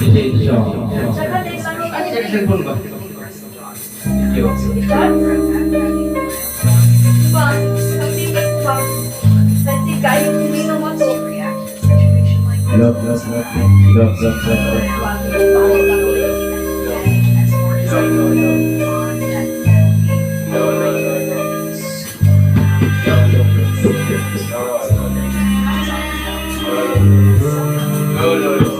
Lisensya. Yung cellphone ba? Mato. Love, love, love, love, love, love, love. No, no, no,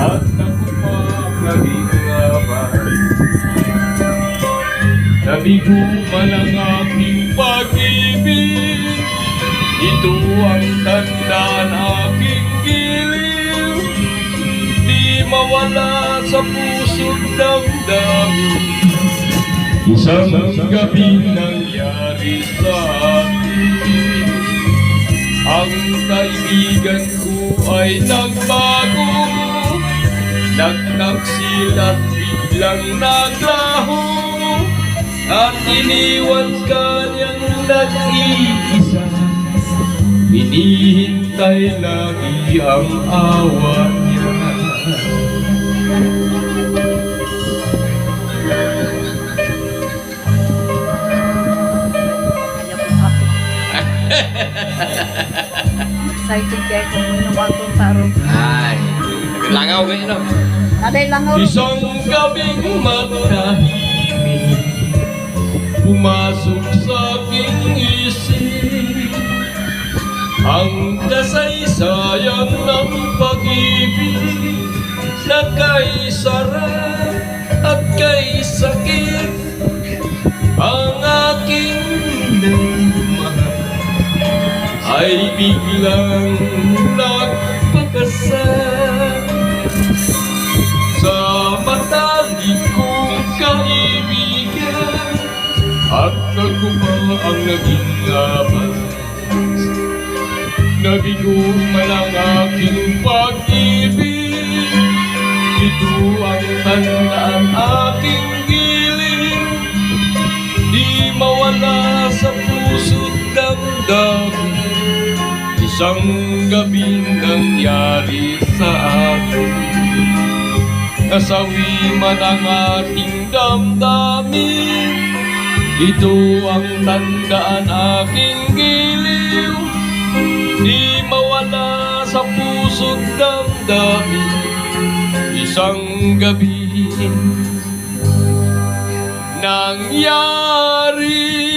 at laban. Nabigo man ang aking pag-ibig, ito ang tanda ng aking giliw. Di mawala sa puso't damdamin, isang gabi nangyari sa akin. Ang kaibigan ko ay nagbago Nagnagsila biglang naglaho At iniwan ka niyang nag-iisa Hinihintay lagi ang awa niya Excited kayo kung may nabatong tarong. Ay, naglangaw kayo, no? Naday lang ako. Isang gabing matahimik Pumasok sa aking isip Ang kasaysayan ng pag-ibig Na kay sarap at kay sakit Ang aking nagmahal Ay biglang nagpakasal nagkupa ang naging laban. Nabigo man ang aking pag-ibig, ito ang tandaan aking giling, di mawala sa puso't damdamin. Isang gabing nangyari sa akin Nasawi man ang ating damdamin Ito ang tandaan aking giliw. Di mawala sa puso't damdamin. Isang gabi Nangyari